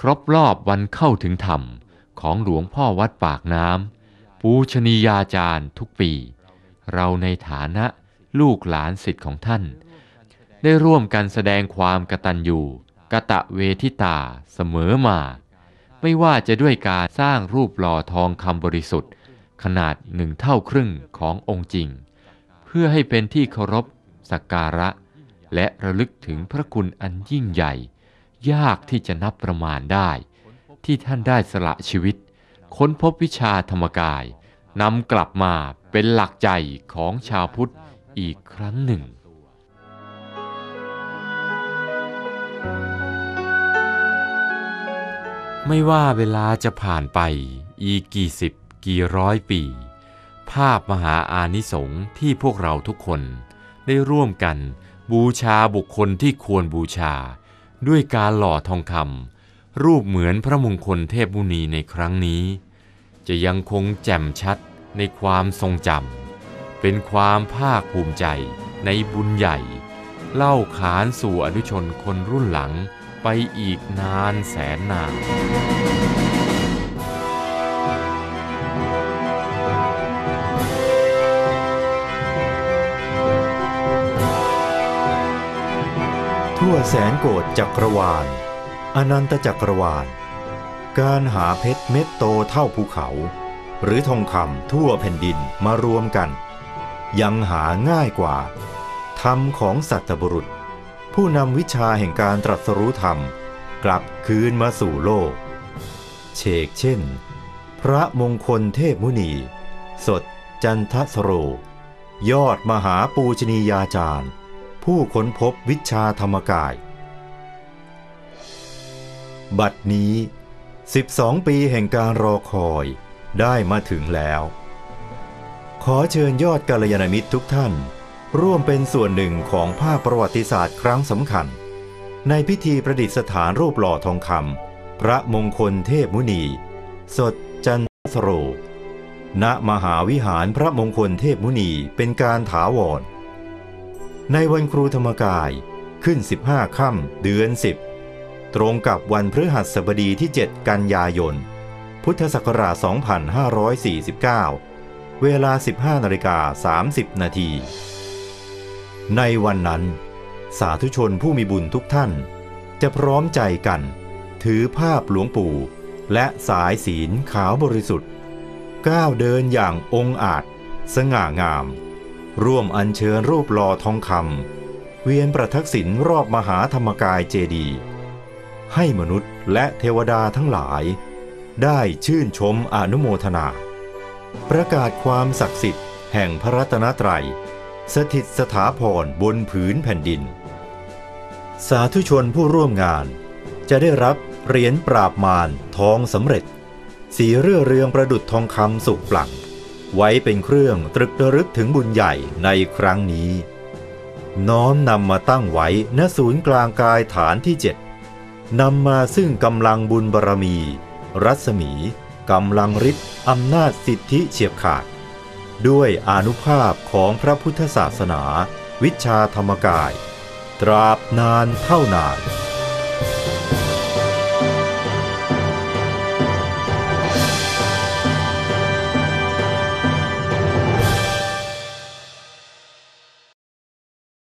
ครบรอบวันเข้าถึงธรรมของหลวงพ่อวัดปากน้ำปูชนียาจารย์ทุกปี เราในฐานะลูกหลานสิทธิ์ของท่าน ได้ร่วมกันแสดงความกตัญญูกะตะเวทิตาเสมอมา ไม่ว่าจะด้วยการสร้างรูปหล่อทองคำบริสุทธิ์ ขนาดหนึ่งเท่าครึ่งขององค์จริง เพื่อให้เป็นที่เคารพสักการะ และระลึกถึงพระคุณอันยิ่งใหญ่ ยากที่จะนับประมาณได้ ที่ท่านได้สละชีวิต ค้นพบวิชาธรรมกายนำกลับมาเป็นหลักใจของชาวพุทธอีกครั้งหนึ่งไม่ว่าเวลาจะผ่านไปอีกกี่สิบกี่ร้อยปี ภาพมหาอานิสงส์ที่พวกเราทุกคนได้ร่วมกันบูชาบุคคลที่ควรบูชา ด้วยการหล่อทองคำรูปเหมือนพระมงคลเทพมุนีในครั้งนี้ จะยังคงแจ่มชัดในความทรงจำเป็นความภาคภูมิใจในบุญใหญ่ เล่าขานสู่อนุชนคนรุ่นหลังไปอีกนานแสนนาน ทั่วแสนโกฏจักรวาล อนันตจักรวาล การหาเพชรเม็ดโตเท่าภูเขา หรือทองคำทั่วแผ่นดินมารวมกัน ยังหาง่ายกว่า ธรรมของสัตบุรุษ ผู้นำวิชาแห่งการตรัสรู้ธรรม กลับคืนมาสู่โลก เชกเช่น พระมงคลเทพมุนี สดจันทสโร ยอดมหาปูชนียาจารย์ ผู้ค้นพบวิชาธรรมกาย บัดนี้ 12 ปีแห่งการรอคอยได้มาถึงแล้ว ขอเชิญยอดกัลยาณมิตรทุกท่าน ร่วมเป็นส่วนหนึ่งของภาพประวัติศาสตร์ครั้งสำคัญ ในพิธีประดิษฐานรูปหล่อทองคำพระมงคลเทพมุนี สดจันทสโรณมหาวิหารพระมงคลเทพมุนีเป็นการถาวร ในวันครูธรรมกายขึ้น 15ค่ำเดือน 10 ตรงกับวันพฤหัสบดีที่ 7 กันยายน พุทธศักราช 2549 เวลา 15นาฬิกา30 นาทีในวันนั้น สาธุชนผู้มีบุญทุกท่าน จะพร้อมใจกัน ถือภาพหลวงปู่ และสายศีลขาวบริสุทธิ์ ก้าวเดินอย่างองอาจ สง่างาม ร่วมอัญเชิญรูปหล่อทองคำเวียนประทักษิณรอบมหาธรรมกายเจดีย์ให้มนุษย์และเทวดาทั้งหลาย ได้ชื่นชมอนุโมทนา ประกาศความศักดิ์สิทธิ์แห่งพระรัตนตรัย สถิตสถาพรบนผืนแผ่นดิน สาธุชนผู้ร่วมงาน จะได้รับเหรียญปราบมารทองสำเร็จ สีเรื่อเรืองประดุจทองคำสุกปลั่ง ไว้เป็นเครื่องตรึกระลึกถึงบุญใหญ่ในครั้งนี้ น้อมนำมาตั้งไว้ณศูนย์กลางกายฐานที่เจ็ดนำมาซึ่งกำลังบุญบารมี รัศมีกำลังฤทธิ์อำนาจสิทธิเฉียบขาด ด้วยอนุภาพของพระพุทธศาสนา วิชาธรรมกาย ตราบนานเท่านาน